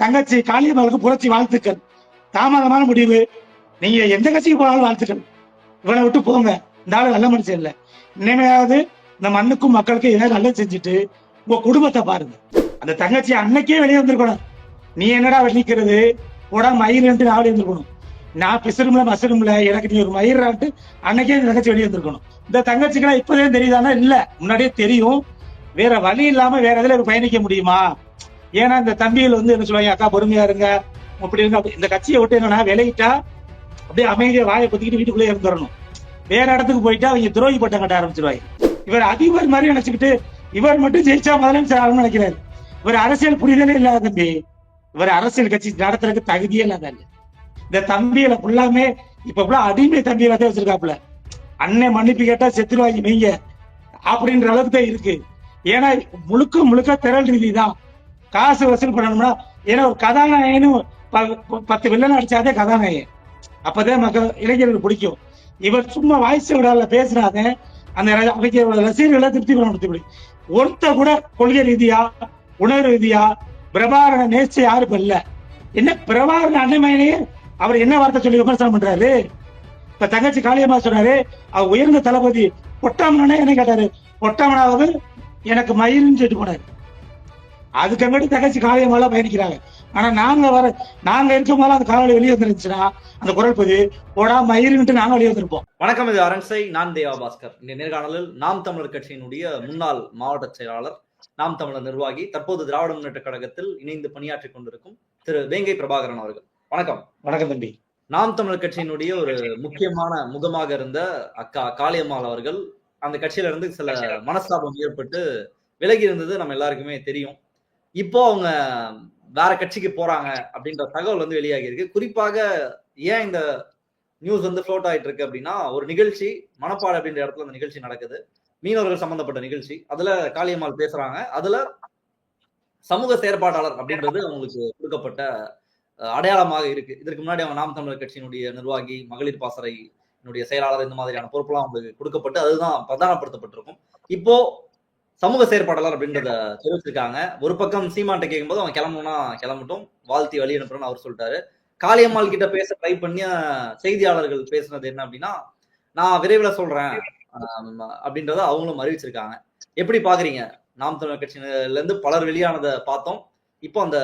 தங்கச்சி காளியம்மாளுக்கு புரட்சி வாழ்த்துக்கள். தாமதமான முடிவு. நீங்க எந்த கட்சிக்கு போனாலும் வாழ்த்துக்கள். இவளை விட்டு போங்க. இந்த ஆளு நல்ல மனுஷன் இல்லை. இனிமையாவது இந்த மண்ணுக்கும் மக்களுக்கும் ஏதாவது நல்லது செஞ்சுட்டு உங்க குடும்பத்தை பாருங்க. அந்த தங்கச்சி அன்னைக்கே வெளியே வந்திருக்கணும். நீ என்னடா வெளிக்கிறது உடம்பு மயிர்ன்ட்டு வெளியே வந்துருக்கணும். நான் பிசரும்ல மசரும்ல எனக்கு நீ ஒரு மயிரான்ட்டு அன்னைக்கே இந்த தங்கச்சி வெளியே வந்திருக்கணும். இந்த தங்கச்சிக்கெல்லாம் இப்பதே தெரியுதானா? இல்ல. முன்னாடியே தெரியும். வேற வழி இல்லாம வேற எதுல பயணிக்க முடியுமா? ஏன்னா இந்த தம்பிகள் வந்து என்ன சொல்லுவாங்க அக்கா பொறுமையா இருங்க. அப்படி இருங்க. அப்படி- இந்த கட்சியை விட்டு என்னன்னா விலகிட்டா அப்படியே அமைதியை வாயை பொத்திக்கிட்டு வீட்டுக்குள்ளே இருந்துடணும் வேற இடத்துக்கு போயிட்டா அவங்க துரோகி பட்டம் கட்ட ஆரம்பிச்சிருவாங்க. இவர் அதிபர் மாதிரி நினைச்சுக்கிட்டு இவர் மட்டும் ஜெயிச்சா முதலமைச்சர் ஆகணும்னு நினைக்கிறாரு. இவர் அரசியல் புரிதலே இல்லாத தம்பி. இவர் அரசியல் கட்சி நடத்துறதுக்கு தகுதியே இல்லாத இந்த தம்பியில ஃபுல்லாமே இப்ப ஃபுல்லா அடிமை தம்பியில தான் வச்சிருக்காப்புல. அண்ணன் மன்னிப்பு கேட்டா செத்துருவாங்க நீங்க. அப்படின்ற அளவுக்கு தான் இருக்கு. ஏன்னா முழுக்க முழுக்க திரள் ரீதி தான் காசு வசூல் பண்ணணும்னா ஏன்னா ஒரு கதாநாயகனும் ப- பத்து வில்லன் அடிச்சாதே கதாநாயகன். அப்பதான் மக்கள் இளைஞர்களுக்கு பிடிக்கும். இவர் சும்மா வாய்ஸ் விடால பேசுறாங்க அந்த ர- அவங்க ரசிகர்களை திருப்தி பண்ண முடியும் ஒருத்த கூட கொள்கை ரீதியா உணர்வு ரீதியா பிரபாரண நேச்சு யாரும் இப்ப இல்ல. என்ன பிரபாரண அண்ணமையிலேயே அவர் என்ன வார்த்தை சொல்லி விமர்சனம் பண்றாரு? இப்ப தங்கச்சி காளியம்மா சொன்னாரு அவர் உயர்ந்த தளபதி பொட்டாமனே என்ன கேட்டாரு. பொட்டாமனாவது எனக்கு மயில்னு சொல்லிட்டு போனாரு. அதுக்கு அங்கிட்டு தங்கச்சி காளியம்மாலாம் பயணிக்கிறாங்க? ஆனா நாங்க வர நாங்க இருக்கும் போது அந்த காவலி வெளியே வந்துருந்துச்சுன்னா அந்த குரல் பதிவு போடா மயிருன்ட்டு நாங்க வெளியே வந்திருப்போம். வணக்கம் இது அரண்சை நான் தேவா பாஸ்கர். இந்த நேர்காணலில் நாம் தமிழர் கட்சியினுடைய முன்னாள் மாவட்ட செயலாளர் நாம் தமிழர் நிர்வாகி தற்போது திராவிட முன்னேற்ற கழகத்தில் இணைந்து பணியாற்றிக் கொண்டிருக்கும் திரு வேங்கை பிரபாகரன் அவர்கள். வணக்கம். வணக்கம் தம்பி. நாம் தமிழர் கட்சியினுடைய ஒரு முக்கியமான முகமாக இருந்த அக்கா காளியம்மாள் அவர்கள் அந்த கட்சியில இருந்து சில மனஸ்தாபம் ஏற்பட்டு விலகி இருந்தது நம்ம எல்லாருக்குமே தெரியும். இப்போ அவங்க வேற கட்சிக்கு போறாங்க அப்படின்ற தகவல் வந்து வெளியாகி இருக்கு. குறிப்பாக ஏன் இந்த நியூஸ் வந்து ஃப்ளோட் ஆயிட்டு இருக்கு அப்படின்னா ஒரு நிகழ்ச்சி மணப்பாடு அப்படின்ற இடத்துல அந்த நிகழ்ச்சி நடக்குது. மீனவர்கள் சம்பந்தப்பட்ட நிகழ்ச்சி. அதுல காளியம்மாள் பேசுறாங்க. அதுல சமூக செயற்பாட்டாளர் அப்படின்றது அவங்களுக்கு கொடுக்கப்பட்ட அடையாளமாக இருக்கு. இதற்கு முன்னாடி அவங்க நாம் தமிழர் கட்சியினுடைய நிர்வாகி மகளிர் பாசறை என்னுடைய செயலாளர் இந்த மாதிரியான பொறுப்பெல்லாம் அவங்களுக்கு கொடுக்கப்பட்டு அதுதான் பிரதானப்படுத்தப்பட்டிருக்கும். இப்போ சமூக செயற்பாட்டாளர் அப்படின்றத தெரிவிச்சிருக்காங்க. ஒரு பக்கம் சீமான்ட்ட கேட்கும்போது அவன் கிளம்பணும்னா கிளம்பட்டும் வாழ்த்தி வழி அனுப்புறேன்னு அவர் சொல்லிட்டாரு. காளியம்மாள் கிட்ட பேச ட்ரை பண்ணி செய்தியாளர்கள் பேசுனது என்ன அப்படின்னா நான் விரைவில் சொல்றேன் அப்படின்றத அவங்களும் அறிவிச்சிருக்காங்க. எப்படி பாக்குறீங்க? நாம் தமிழர் கட்சியில இருந்து பலர் வெளியானதை பார்த்தோம். இப்போ அந்த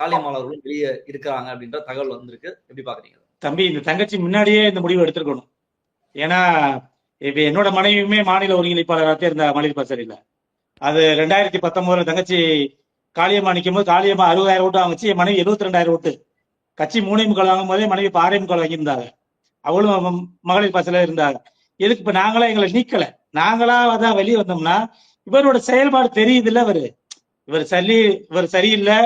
காளியம்மாள் அவர்களும் வெளியே இருக்கிறாங்க அப்படின்ற தகவல் வந்திருக்கு. எப்படி பாக்குறீங்க? தம்பி இந்த தங்கச்சி முன்னாடியே இந்த முடிவு எடுத்திருக்கணும். ஏன்னா இப்ப என்னோட மனைவியுமே மாநில ஒருங்கிணைப்பாளராக இருந்த மகளிர் இல்லை அது ரெண்டாயிரத்தி பத்தொன்பதுல தங்கச்சி காளியம்மா நிற்கும் போது காளியம்மா அறுபதாயிரம் ஓட்டு வாங்கிச்சு என் மனைவி எழுபத்தி ரெண்டாயிரம் ஓட்டு. கட்சி மூணே முக்கால் வாங்கும் போதே மனைவி இப்ப ஆறே முக்கால் வாங்கியிருந்தாங்க. அவளும் மகளிர் பசல இருந்தாங்க. எதுக்கு இப்ப நாங்களா எங்களை நீக்கல? நாங்களா அதான் வெளியே வந்தோம்னா இவரோட செயல்பாடு தெரியுது இல்ல அவரு. இவர் சரி இவர் சரியில்லை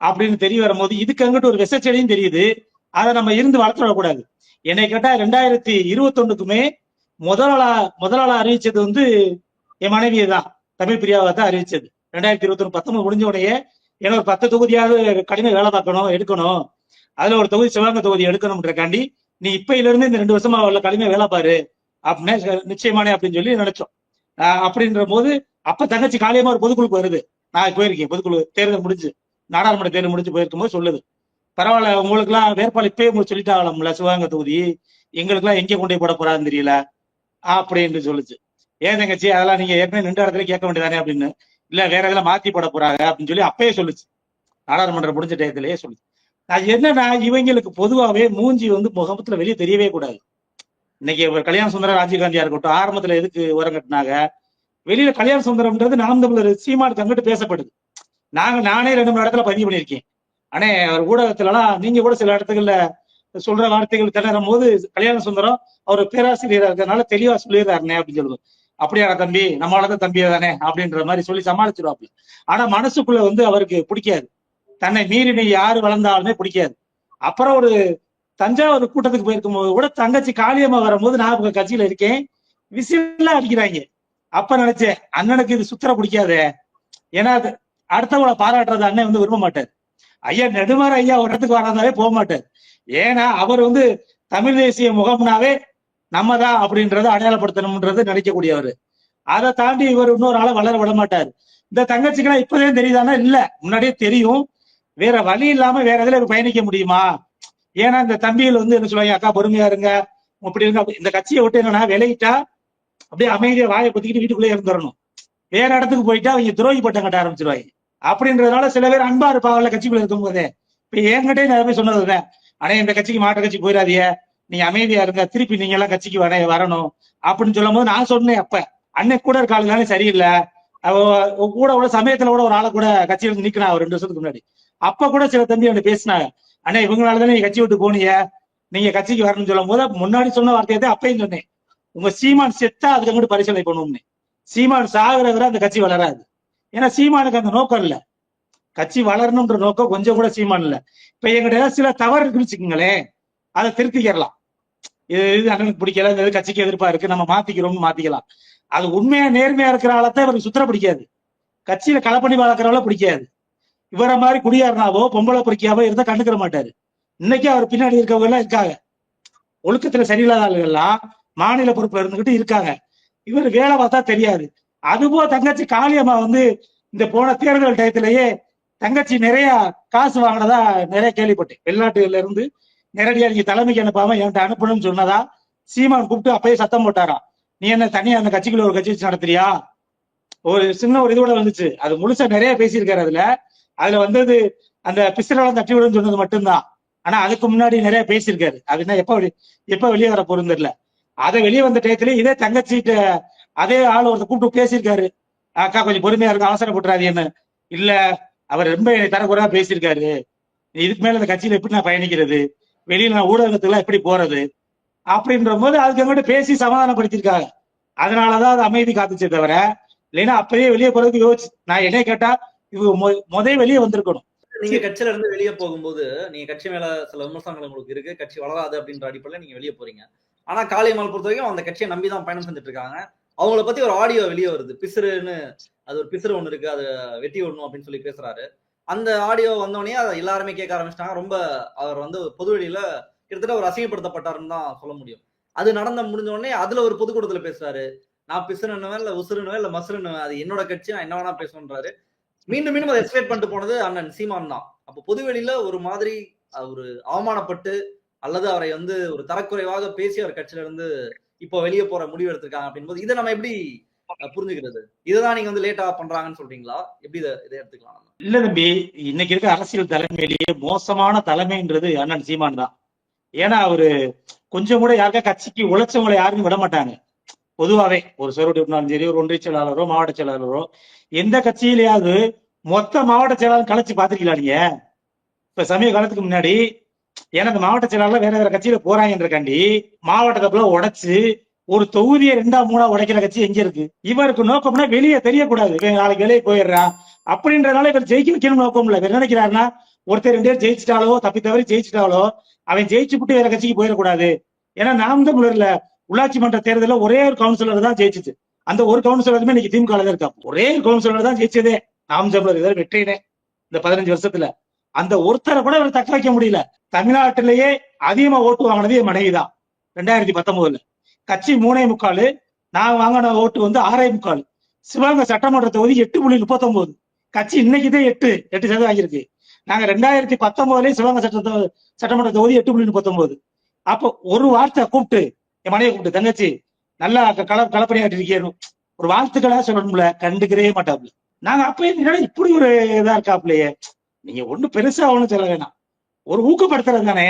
அப்படின்னு தெரிய வரும்போது இதுக்கு அங்கிட்டு ஒரு விசச்செடியும் தெரியுது. அதை நம்ம இருந்து வளர்த்து விடக்கூடாது என்னை கேட்டா ரெண்டாயிரத்தி இருபத்தொன்னுக்குமே முதலாளா முதலாளா அறிவிச்சது வந்து என் மனைவியை தான் தமிழ் பிரியாவை தான் அறிவிச்சது. ரெண்டாயிரத்தி இருபத்தி ஒன்று பத்தொன்பது முடிஞ்ச உடனே ஏன்னா ஒரு பத்து தொகுதியாவது கடின வேலை பார்க்கணும் எடுக்கணும். அதுல ஒரு தொகுதி சிவகங்கை தொகுதி எடுக்கணும்ன்றக்காண்டி நீ இப்பையில இருந்து இந்த ரெண்டு வருஷமா உள்ள கடுமையா வேலை பாரு அப்படின்னு நிச்சயமானே அப்படின்னு சொல்லி நினைச்சோம். அப்படின்ற போது அப்ப தங்கச்சி காலியமா ஒரு பொதுக்குழுக்கு வருது நான் போயிருக்கேன் பொதுக்குழு தேர்தல் முடிஞ்சு நாடாளுமன்ற தேர்தல் முடிஞ்சு போயிருக்கும் போது சொல்லுது. பரவாயில்ல உங்களுக்கு எல்லாம் வேட்பாளர் இப்பயே உங்களுக்கு சொல்லிட்டாங்களாம்ல சிவகங்கை தொகுதி. எங்களுக்கு எல்லாம் எங்க கொண்டு போட போறான்னு தெரியல அப்படின்னு சொல்லுச்சு. ஏன் தங்கச்சி? அதெல்லாம் நீங்க ஏற்கனவே நின்ற இடத்துல கேட்க வேண்டியதானே அப்படின்னு. இல்ல வேற எதுல மாத்தி போட போறாங்க அப்படின்னு சொல்லி அப்பயே சொல்லுச்சு. நாடாளுமன்றம் முடிஞ்ச டயத்திலேயே சொல்லுச்சு. அது என்னன்னா இவங்களுக்கு பொதுவாவே மூஞ்சி வந்து முகமத்துல வெளியே தெரியவே கூடாது. இன்னைக்கு ஒரு கல்யாண சுந்தரம் ராஜீவ்காந்தியா இருக்கட்டும் ஆரம்பத்துல எதுக்கு உரம் கட்டினாங்க? வெளியில கல்யாண சுந்தரம்ன்றது நாம் தமிழர் சீமானுக்கு அங்கிட்டு பேசப்படுது. நாங்க நானே ரெண்டு மூணு இடத்துல பதிவு பண்ணியிருக்கேன். ஆனே அவர் ஊடகத்துல எல்லாம் நீங்க கூட சில இடத்துக்குள்ள சொல்ற வார்த்தைகள் திணறும் போது கல்யாண சுந்தரம் அவர் பேராசிரியரா இருக்கிறதுனால தெளிவா சொல்லிடுறாருனே அப்படின்னு சொல்லுவோம் அப்படியாடா தம்பி நம்மளால தம்பியா தானே அப்படின்ற மாதிரி சொல்லி சமாளிச்சிருவாப்ல ஆனா மனசுக்குள்ள வந்து அவருக்கு பிடிக்காது. தன்னை மீறினை யாரு வளர்ந்தாலுமே பிடிக்காது. அப்புறம் ஒரு தஞ்சாவூர் கூட்டத்துக்கு போயிருக்கும் போது கூட தங்கச்சி காளியம்மா வரும்போது நான் இப்ப கட்சியில இருக்கேன். விசில்லாம் அடிக்கிறாங்க. அப்ப நினைச்சேன் அண்ணனுக்கு இது சுத்தர பிடிக்காதே. ஏன்னா அது அடுத்தவங்கள பாராட்டுறது அண்ணன் வந்து விரும்ப மாட்டார். ஐயா நெடுமாற ஐயா ஒரு இடத்துக்கு வராதாவே போக மாட்டார். ஏன்னா அவர் வந்து தமிழ் தேசிய முகம்னாவே நம்ம தான் அப்படின்றத அடையாளப்படுத்தணும்ன்றது நினைக்கக்கூடியவர் அதை தாண்டி இவர் இன்னொரு ஆளை வளர விட மாட்டார் இந்த தங்கச்சிக்கெல்லாம் இப்பதான் தெரியுதானா இல்ல. முன்னாடியே தெரியும். வேற வழி இல்லாம வேற எதுல பயணிக்க முடியுமா? ஏன்னா இந்த தம்பியில வந்து என்ன சொல்லுவாங்க அக்கா பொறுமையா இருங்க. அப்படி இருங்க. அப்படி- இந்த கட்சியை விட்டு என்னன்னா விலகிட்டா அப்படியே அமைதியை வாயை பத்திக்கிட்டு வீட்டுக்குள்ளே இருந்துடணும் வேற இடத்துக்கு போயிட்டா அவங்க துரோகி பட்டம் கட்ட ஆரம்பிச்சிருவாங்க. அப்படின்றதுனால சில பேர் அன்பா இருப்பாங்கல்ல கட்சிக்குள்ள இருக்கும்போதே. இப்ப என்கிட்டே நிறைய பேர் சொன்னதுதான் ஆனா இந்த கட்சிக்கு மாற்ற கட்சி போயிடாதீங்க. நீங்க அமைதியா இருங்க திருப்பி நீங்க எல்லாம் கட்சிக்கு வர வரணும். அப்படின்னு சொல்லும் போது நான் சொன்னேன் அப்ப. அன்னைக்கு கூட இருக்க ஆளுதானே சரியில்லை. கூட கூட சமயத்துல கூட ஒரு ஆளை கூட கட்சியில இருந்து நிக்கிறான் ஒரு ரெண்டு வருஷத்துக்கு முன்னாடி. அப்ப கூட சில தம்பி அவனை பேசினாங்க. அண்ணா இவங்களால தானே நீங்க கட்சி விட்டு போனீங்க? நீங்க கட்சிக்கு வரணும்னு சொல்லும் போது முன்னாடி சொன்ன வார்த்தையை தான் அப்பயும் சொன்னேன். உங்க சீமான் செத்தா அதுக்கு கூட பரிசீலனை பண்ணுவோம்னு. சீமான் சாகுற வரை அந்த கட்சி வளராது. ஏன்னா சீமானுக்கு அந்த நோக்கம் இல்ல. கட்சி வளரணும்ன்ற நோக்கம் கொஞ்சம் கூட சீமான் இல்ல. இப்ப எங்கிட்ட சில தவறு இருக்குன்னு வச்சுக்கோங்களேன். அதை திருத்திக்கிறலாம். இது இது அண்ணனுக்கு பிடிக்கல இந்த இது கட்சிக்கு எதிர்ப்பா இருக்கு நம்ம மாத்திக்கிறோம்னு மாத்திக்கலாம். அது உண்மையா நேர்மையா இருக்கிற ஆளத்தான் இவருக்கு சுத்தர பிடிக்காது. கட்சியில களப்பணி வளர்க்குறவள பிடிக்காது. இவரை மாதிரி குடியாரனாவோ பொம்பளை பொறுக்கியாவோ இருந்தா கண்டுக்கிற மாட்டாரு. இன்னைக்கு அவர் பின்னாடி இருக்கவங்க எல்லாம் இருக்காங்க. ஒழுக்கத்துல சரியில்லாத ஆளுகள் எல்லாம் மாநில பொறுப்புல இருந்துகிட்டு இருக்காங்க. இவர் வேலை பார்த்தா தெரியாது. அதுபோல தங்கச்சி காளியம்மா வந்து இந்த போன தேர்தல் டயத்திலேயே தங்கச்சி நிறைய காசு வாங்கினதா நிறைய கேள்விப்பட்டேன். வெளிநாட்டுல இருந்து நேரடியா நீங்க தலைமைக்கு அனுப்பாம என்கிட்ட அனுப்பணும்னு சொன்னதா? சீமான் கூப்பிட்டு அப்பயே சத்தம் போட்டாராம். நீ என்ன தனியா அந்த கட்சிக்குள்ள ஒரு கட்சி வச்சு நடத்துறியா? ஒரு சின்ன ஒரு இதோட வந்துச்சு. அது முழுசா நிறைய பேசியிருக்காரு அதுல. அதுல வந்தது அந்த பிஸ்டலாம் தட்டி விடுன்னு சொன்னது மட்டும்தான். ஆனா அதுக்கு முன்னாடி நிறைய பேசியிருக்காரு. அது என்ன எப்ப வெளி- எப்ப வெளியே வர போறது தெரியல. அதை வெளியே வந்த டயத்துல இதே தங்கச்சிட்ட அதே ஆள் ஒருத்தர் கூப்பிட்டு பேசியிருக்காரு. அக்கா கொஞ்சம் பொறுமையா இருக்கு அவசரப்பட்டுறாதீன்னு இல்ல அவர் ரொம்ப தரக்குறையா பேசியிருக்காரு. இதுக்கு மேல அந்த கட்சியில எப்படி நான் பயணிக்கிறது? வெளியில நான் ஊடகத்துக்குலாம் எப்படி போறது? அப்படின்ற போது அதுக்கு அங்கிட்ட பேசி சமாதானப்படுத்திருக்காங்க அதனாலதான் அது அமைதி காத்துச்சே தவிர இல்லைன்னா அப்பயே வெளியே போறதுக்கு யோசிச்சு. நான் என்ன கேட்டா இவங்க முதல் வெளியே வந்திருக்கணும். நீங்க கட்சியில இருந்து வெளியே போகும்போது நீங்க கட்சி மேல சில விமர்சனங்கள் உங்களுக்கு இருக்கு கட்சி வளராது அப்படின்ற அடிப்படையில நீங்க வெளியே போறீங்க. ஆனா காளியம்மாள் பொறுத்த வரைக்கும் அந்த கட்சியை நம்பி தான் பயணம் செஞ்சுட்டு இருக்காங்க அவங்கள பத்தி ஒரு ஆடியோ வெளியே வருது. பிசுறுன்னு அது ஒரு பிசுறு ஒண்ணு இருக்கு அது வெட்டி விடணும் அப்படின்னு சொல்லி பேசுறாரு. அந்த ஆடியோ வந்தோடனே அதை எல்லாருமே கேட்க ஆரம்பிச்சிட்டாங்க. ரொம்ப அவர் வந்து பொதுவெளியில கிட்டத்தட்ட ஒரு அசிங்கப்படுத்தப்பட்டாருன்னு தான் சொல்ல முடியும். அது நடந்த முடிஞ்ச உடனே அதுல ஒரு பொதுக்கூட்டத்துல பேசுறாரு. நான் பிசுறனுவேன் இல்ல உசுறனுவேன் இல்ல மசுறனுவேன். அது என்னோட கட்சி நான் என்ன வேணா பேசணுன்றாரு மீண்டும் மீண்டும் அதை எக்ஸ்பிளைன் பண்ணிட்டு போனது அண்ணன் சீமான் தான். அப்போ பொதுவெளியில ஒரு மாதிரி ஒரு அவமானப்பட்டு அல்லது அவரை வந்து ஒரு தரக்குறைவாக பேசி அவர் கட்சியில இருந்து இப்போ வெளியே போற முடிவு எடுத்திருக்காங்க அப்படின்போது இதை நம்ம எப்படி புரிஞ்சுக்கிறது. இதுதான் நீங்க வந்து லேட்டா பண்றாங்கன்னு சொல்றீங்களா? எப்படி இதை இதை எடுத்துக்கலாம் நம்ம? இல்ல தம்பி இன்னைக்கு இருக்க அரசியல் தலைமையிலேயே மோசமான தலைமைன்றது அண்ணன் சீமான் தான். ஏன்னா அவரு கொஞ்சம் கூட யாருக்கா கட்சிக்கு உழைச்சவங்களை யாருமே விட மாட்டாங்க. பொதுவாவே ஒரு சொருடி சரி ஒரு ஒன்றிய செயலாளரோ மாவட்ட செயலாளரோ எந்த கட்சியிலேயாவது மொத்த மாவட்ட செயலாளர் கலைச்சு பாத்திருக்கலாம் நீங்க? இப்ப சமீப காலத்துக்கு முன்னாடி ஏன்னா அந்த மாவட்ட செயலாளர் வேற வேற கட்சியில போறாங்கன்றக்காண்டி மாவட்டத்தை உடைச்சு ஒரு தொகுதியை ரெண்டா மூணா உடைக்கிற கட்சி எங்க இருக்கு? இவருக்கு நோக்கம்னா வெளியே தெரியக்கூடாது. நாளைக்கு வெளியே போயிடுறான் அப்படின்றதுனால இவர் ஜெயிக்க வைக்கணும் நோக்கம் இல்ல. இவர் நினைக்கிறாருன்னா ஒருத்தர் ரெண்டு பேர் ஜெயிச்சிட்டாலோ தப்பி தவறி ஜெயிச்சிட்டாலோ அவன் ஜெயிச்சு விட்டு வேற கட்சிக்கு போயிடக்கூடாது. ஏன்னா நாம் தமிழர்ல உள்ளாட்சி மன்ற தேர்தலில் ஒரே ஒரு கவுன்சிலர் தான் ஜெயிச்சுச்சு. அந்த ஒரு கவுன்சிலருமே இன்னைக்கு திமுக தான் இருக்கா ஒரே ஒரு கவுன்சிலர் தான் ஜெயிச்சதே. நாம் தமிழர் இதில் வெற்றினே. இந்த பதினஞ்சு வருஷத்துல. அந்த ஒருத்தரை கூட இவர் தக்க வைக்க முடியல. தமிழ்நாட்டிலேயே அதிகமா ஓட்டு வாங்கினது என் மனைவி தான். ரெண்டாயிரத்தி பத்தொன்பதுல. கட்சி மூணே முக்கால் நான் வாங்கின ஓட்டு வந்து ஆறே முக்கால். சிவகங்கை சட்டமன்ற தொகுதி எட்டு புள்ளி முப்பத்தொன்பது கட்சி இன்னைக்குதான் எட்டு எட்டு சதவீதம் ஆகியிருக்கு. நாங்க ரெண்டாயிரத்தி பத்தொன்பதுலயே சிவகங்கை சட்ட சட்டமன்ற தொகுதி எட்டு புள்ளி முப்பத்தொன்பது அப்போ ஒரு வார்த்தை கூப்பிட்டு என் மனைவி கூப்பிட்டு தங்கச்சி நல்லா க- கலப்பணியாட்டி இருக்கணும் ஒரு வாழ்த்துக்களா சொல்லணும்ல கண்டுக்கிறே மாட்டாப்ல நாங்க அப்பயே என்னடா இப்படி ஒரு இதா இருக்காப்லையே நீங்க ஒண்ணு பெருசா ஒண்ணும் சொல்ல வேணாம். ஒரு ஊக்கப்படுத்துறது தானே.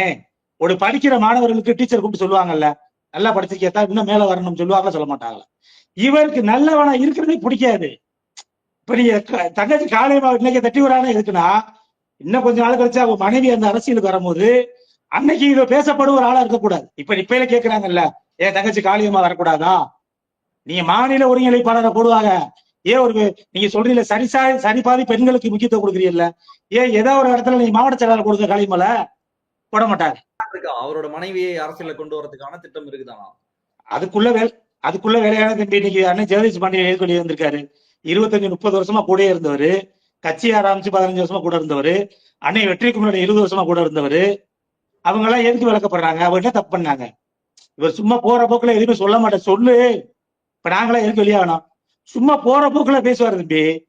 ஒரு படிக்கிற மாணவர்களுக்கு டீச்சர் கூப்பிட்டு சொல்லுவாங்கல்ல நல்லா படிச்சிருக்கேத்தா இன்னும் மேல வரணும்னு சொல்லுவாங்க சொல்ல மாட்டாங்களா? இவருக்கு நல்லவனா இருக்கிறதே பிடிக்காது. இப்ப நீங்க தங்கச்சி காலையில இன்னைக்கு தட்டி விடாம இருக்குன்னா இன்னும் கொஞ்ச நாள் கழிச்சு அவங்க மனைவி அந்த அரசியலுக்கு வரும்போது அன்னைக்கு இது பேசப்படும் ஒரு ஆளா இருக்கக்கூடாது. இப்ப இப்பயில கேக்குறாங்கல்ல ஏன் தங்கச்சி காளியம்மா வரக்கூடாதா? நீங்க மாநில ஒருங்கிணைப்பாளரை போடுவாங்க. ஏன் ஒரு நீங்க சொல்றீங்க சரிசா சரிபாதி சரி பாதி பெண்களுக்கு முக்கியத்துவம் கொடுக்குறீங்கல்ல ஏன் ஏதோ ஒரு இடத்துல நீங்க மாவட்ட செயலாளர் கொடுக்க காளிமலை போட மாட்டாங்க இருக்கா? அவரோட மனைவியை அரசியல கொண்டு வரதுக்கான திட்டம் இருக்குதானா? அதுக்குள்ள வேலை அதுக்குள்ள வேலையான தம்பி இன்னைக்கு அண்ணன் ஜெகதீஷ் பாண்டியன் ஏற்கனவே வந்திருக்காரு? இருபத்தஞ்சு முப்பது வருஷமா கூட இருந்தவர். கட்சி ஆரம்பிச்சு பதினஞ்சு வருஷமா கூட இருந்தவர். அன்னை வெற்றிக்கு முன்னாடி இருபது வருஷமா கூட இருந்தவர். அவங்க எல்லாம் எதுக்கு விளக்கப்படுறாங்க? அவங்க என்ன தப்பு பண்ணாங்க? இவர் சும்மா போற போக்குல எதுவுமே சொல்ல மாட்டேன். சொல்லு. இப்ப நாங்களா எதுக்கு வெளியே வேணாம் சும்மா போற போக்குல பேசுவார் தம்பி.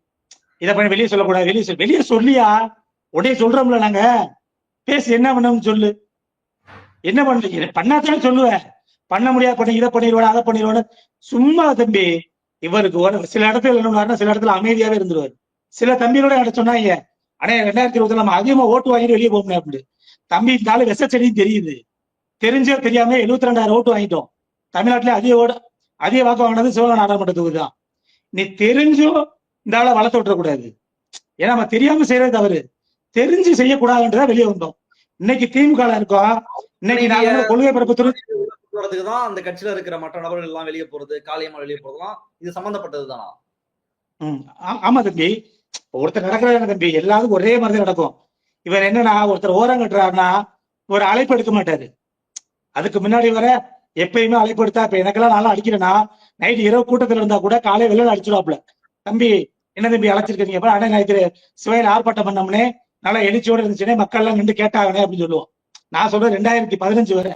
இதை பண்ணி வெளியே சொல்லக்கூடாது. வெளியே வெளியே சொல்லியா? உடனே சொல்றோம்ல நாங்க. பேசி என்ன பண்ணோம்னு சொல்லு. என்ன பண்ண பண்ணாதானே சொல்லுவேன் பண்ண முடியாது பண்ணி இதை பண்ணிடுவாடு அதை பண்ணிடுவாடு சும்மா தம்பி இவருக்கு ஒரு- சில இடத்துல என்ன சில இடத்துல அமைதியாவே இருந்துருவாரு. சில தம்பிகளோட என்ன சொன்னாங்க ஆனா ரெண்டாயிரத்தி இருபதுல நம்ம அதிகமா ஓட்டு வாங்கிட்டு வெளியே போகணும் அப்படின்னு. தம்பி இந்த ஆளு விஷ செடியும் தெரியுது. தெரிஞ்சோ தெரியாம எழுபத்தி ரெண்டாயிரம் ஓட்டு வாங்கிட்டோம். தமிழ்நாட்டுல அதிக ஓட அதிக வாக்கு வாங்கினது சிவகங்கை நாடாளுமன்ற தொகுதி தான் நீ தெரிஞ்சும் இந்த ஆளை வளர்த்து விட்டுறக்கூடாது. ஏன்னா நம்ம தெரியாம செய்யறது தவறு. தெரிஞ்சு செய்யக்கூடாதுன்றதா வெளியே வந்தோம். இன்னைக்கு திமுக இருக்கோம். இன்னைக்கு நாங்க கொள்கை பரப்பு துறை போறதுக்கு தான் அந்த கட்சியில இருக்கிற மற்ற நபர்கள் எல்லாம் வெளியே போறது காளியம்மா வெளியே போறதுலாம் இது சம்பந்தப்பட்டது தானா? ஆமா தம்பி. ஒருத்தர் நடக்கிறது தம்பி? எல்லாத்துக்கும் ஒரே மாதிரி நடக்கும். இவர் என்னன்னா ஒருத்தர் ஓரம் கட்டுறாருன்னா ஒரு அழைப்பு எடுக்க மாட்டாரு. அதுக்கு முன்னாடி வர எப்பயுமே அழைப்பு எடுத்தா இப்ப எனக்கெல்லாம் நல்லா அடிக்கிறேன்னா நைட் இரவு கூட்டத்துல இருந்தா கூட காலை வெளியில அடிச்சிடுவாப்ல தம்பி என்ன தம்பி அழைச்சிருக்கீங்க? அண்ணே நைட்டு சிவையில் ஆர்ப்பாட்டம் பண்ணோம்னே நல்லா எழுச்சியோட இருந்துச்சுனே மக்கள் எல்லாம் நின்று கேட்டாங்கனே அப்படின்னு சொல்லுவோம். நான் சொல்றேன் ரெண்டாயிரத்தி பதினஞ்சு வரை.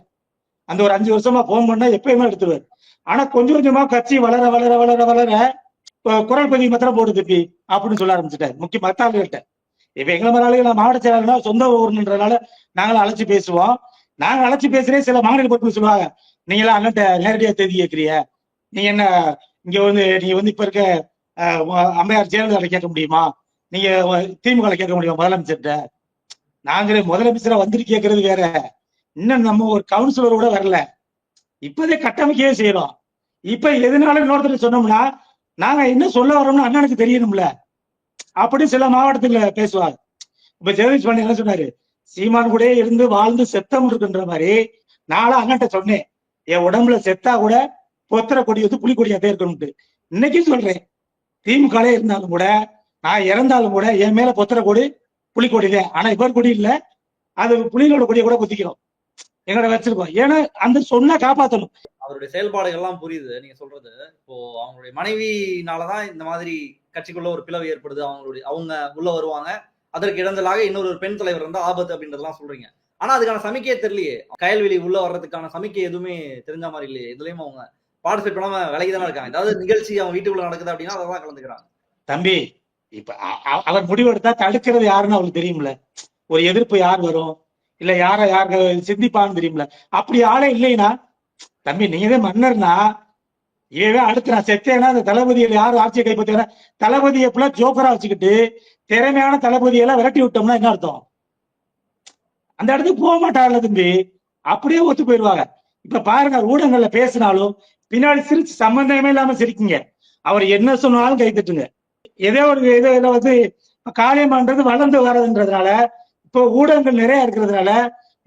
அந்த ஒரு அஞ்சு வருஷமா போன் பண்ணா எப்பயுமே எடுத்துருவாரு. ஆனா கொஞ்சம் கொஞ்சமா கட்சி வளர வளர வளர வளர குரல் பதிவு மாத்திரம் போடுது தம்பி அப்படின்னு சொல்ல ஆரம்பிச்சுட்டாரு. முக்கிய மத்தாள்கிட்ட இப்ப எங்களை மாதிரி நான் மாவட்ட செயலாளர் சொந்த ஊர்ன்றதுனால நாங்களும் அழைச்சு பேசுவோம். நாங்க அழைச்சு பேசுறே சில மாநில பொறுப்பு சொல்லுவாங்க. நீங்க எல்லாம் அண்ணன்ட்ட நேரடியா தேதி கேட்கறிய நீங்க என்ன இங்க வந்து நீங்க வந்து இப்ப இருக்க அம்மையார் ஜெயலலிதா கேட்க முடியுமா? நீங்க திமுக கேட்க முடியுமா முதலமைச்சர்கிட்ட? நாங்களே முதலமைச்சரா வந்துட்டு கேட்கறது வேற. இன்னும் நம்ம ஒரு கவுன்சிலர் கூட வரல. இப்பதே கட்டமைக்கவே செய்யறோம். இப்ப எதனால இன்னொருத்தர் சொன்னோம்னா நாங்க என்ன சொல்ல வரோம்னு அண்ணனுக்கு தெரியணும்ல. அப்படி சில மாவட்டத்துல பேசுவாங்க. இப்ப ஜெகதீஷ் பாண்டி என்ன சொன்னாரு? சீமான் கூட இருந்து வாழ்ந்து செத்தம் இருக்குன்ற மாதிரி நானும் அண்ணன்ட்ட சொன்னேன். என் உடம்புல செத்தா கூட பொத்திர கொடி வந்து புலி கொடியாதே இருக்கணும்ட்டு. இன்னைக்கும் சொல்றேன். திமுக இருந்தாலும் கூட நான் இறந்தாலும் கூட என் மேல பொத்திர கொடி புலிக்கொடி தான் ஆனா இவர் கொடி இல்ல. அது புலிகளோட கொடியை கூட குத்திக்கிறோம். எங்கட வச்சிருக்கோம். ஏன்னா அந்த சொன்னா காப்பாத்தணும். அவருடைய செயல்பாடுகள் எல்லாம் புரியுது. நீங்க சொல்றது இப்போ அவங்களுடைய மனைவினாலதான் இந்த மாதிரி கட்சிக்குள்ள ஒரு பிளவு ஏற்படுது. அவங்களுடைய அவங்க உள்ள வருவாங்க. அதற்கு இடைஞ்சலாக இன்னொரு ஒரு பெண் தலைவர் வந்து ஆபத்து அப்படின்றதெல்லாம் சொல்றீங்க. ஆனா அதுக்கான சமிக்கையே தெரியலையே. கயல்வெளி உள்ள வர்றதுக்கான சமிக்கை எதுவுமே தெரிஞ்ச மாதிரி இல்லையே. இதுலயும் அவங்க பார்ட்டிசிபேட் பண்ணாம விலகி தானே இருக்காங்க. ஏதாவது நிகழ்ச்சி அவங்க வீட்டுக்குள்ள நடக்குது அப்படின்னா அதெல்லாம் கலந்துக்கிறாங்க. தம்பி இப்ப அவர் முடிவெடுத்தா தடுக்கிறது யாருன்னு அவருக்கு தெரியும்ல. ஒரு எதிர்ப்பு யார் வரும்? இல்ல யார யாரு சிந்திப்பான்னு தெரியும்ல. அப்படி ஆளே இல்லைன்னா தம்பி நீங்கதே மன்னர்னா ஏதோ அடுத்து நான் செத்தேன்னா அந்த தளபதியில் யாரும் ஆட்சியை கைப்பற்றினா தளபதியை ஃபுல்லா ஜோக்கரா வச்சுக்கிட்டு திறமையான தளபதியெல்லாம் விரட்டி விட்டோம்னா என்ன அர்த்தம்? அந்த இடத்துக்கு போக மாட்டார்ல தம்பி. அப்படியே ஒத்து போயிடுவாங்க. இப்ப பாருங்க ஊடகங்கள்ல பேசினாலும் பின்னாடி சிரிச்சு சம்பந்தமே இல்லாம சிரிக்குங்க. அவர் என்ன சொன்னாலும் கை தட்டுங்க. ஏதோ ஒரு ஏதோ ஏதோ வந்து இப்ப காளியம்மான்றது வளர்ந்து வர்றதுன்றதுனால இப்போ ஊடகங்கள் நிறைய இருக்கிறதுனால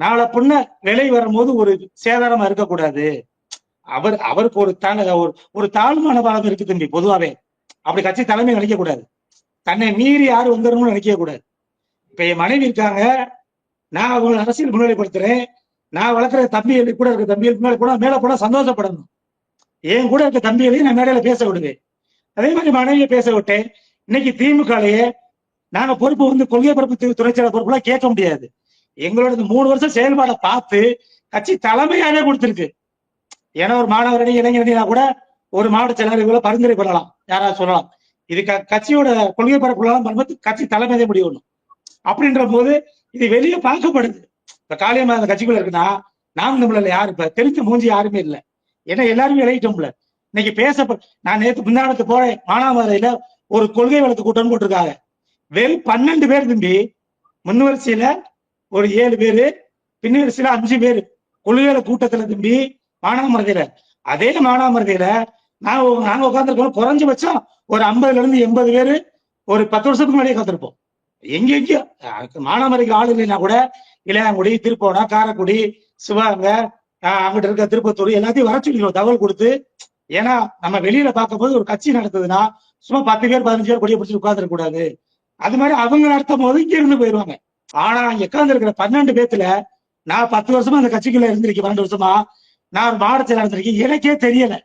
நாளை பொண்ண நிலை வரும்போது ஒரு சேதாரமா இருக்கக்கூடாது. அவர் அவருக்கு ஒரு தான ஒரு ஒரு தாழ்மான பாலம் இருக்கு தம்பி பொதுவாவே. அப்படி கட்சி தலைமை நினைக்க கூடாது தன்னை மீறி யாரு வந்துடணும்னு நினைக்க கூடாது இப்ப என் மனைவி இருக்காங்க. நான் அவங்களை அரசியல் முன்னிலைப்படுத்துறேன். நான் வளர்க்குற தம்பிகளுக்கு கூட இருக்க இருக்கு மேலே கூட மேல கூட சந்தோஷப்படணும். என் கூட இருக்க தம்பிகளையும் நான் மேடையில பேச விடுவேன். அதே மாதிரி மனைவியை பேச விட்டு இன்னைக்கு திமுகலையே நாங்க பொறுப்பு வந்து கொள்கை பொறுப்பு து- துணைச்செயலர் பொறுப்புலாம் கேட்க முடியாது. எங்களோட மூணு வருஷம் செயல்பாடை பார்த்து கட்சி தலைமையாவே கொடுத்துருக்கு. ஏன்னா ஒரு மாணவரணி இளைஞரணினா கூட ஒரு மாவட்ட செயலாளர் இவ்வளவு பரிந்துரை பண்ணலாம் யாராவது சொல்லலாம். இது க- கட்சியோட கொள்கை பரப்புலாம் பண்ணும்போது கட்சி தலைமையை முடியணும் அப்படின்ற போது இது வெளியே பார்க்கப்படுது. இப்ப காளியம்மா அந்த கட்சிக்குள்ள இருக்குன்னா நாம் நம்மள யாரு இப்ப தெரிஞ்ச மூஞ்சி யாருமே இல்லை. ஏன்னா எல்லாருமே இளையிட்டோம்ல இன்னைக்கு பேச நான் நேற்று முந்தானத்து போறேன். மானாமதுரையில ஒரு கொள்கை வழக்கு கூட்டம் போட்டிருக்காங்க. வெறும் பன்னெண்டு பேர் தம்பி முன்வரிசையில ஒரு ஏழு பேரு பின்வரிசையில அஞ்சு பேர் கொள்கையில கூட்டத்துல தம்பி மானாமரதையில அதே மானாமரதையில நான் நாங்க உட்காந்துருக்கோம் குறைஞ்சபட்சம் ஒரு ஐம்பதுல இருந்து எண்பது பேரு ஒரு பத்து வருஷத்துக்கு முன்னாடியே காத்திருப்போம் எங்க எங்கேயோ. மானாமரைக்கு ஆள் இல்லைன்னா கூட இளையாங்குடி திருப்போணம் காரைக்குடி சிவகங்கை ஆஹ் இருக்க திருப்பத்தூர் எல்லாத்தையும் வர சொல்லிடுவோம். தகவல் கொடுத்து ஏன்னா நம்ம வெளியில பார்க்கும்போது ஒரு கட்சி நடத்துதுன்னா சும்மா பத்து பேர் பதினஞ்சு பேர் கொடியை பிடிச்சி உட்கார்ந்துட கூடாது. அது மாதிரி அவங்க நடத்தும் போது இங்க இருந்து போயிருவாங்க. ஆனா இங்க உட்கார்ந்து இருக்கிற பன்னெண்டு பேத்துல நான் பத்து வருஷமா அந்த கட்சிக்குள்ள இருந்திருக்கேன் பன்னெண்டு வருஷமா. நான் ஒரு மாவட்ட செயலாளர் இருந்திருக்கேன் எனக்கே தெரியல.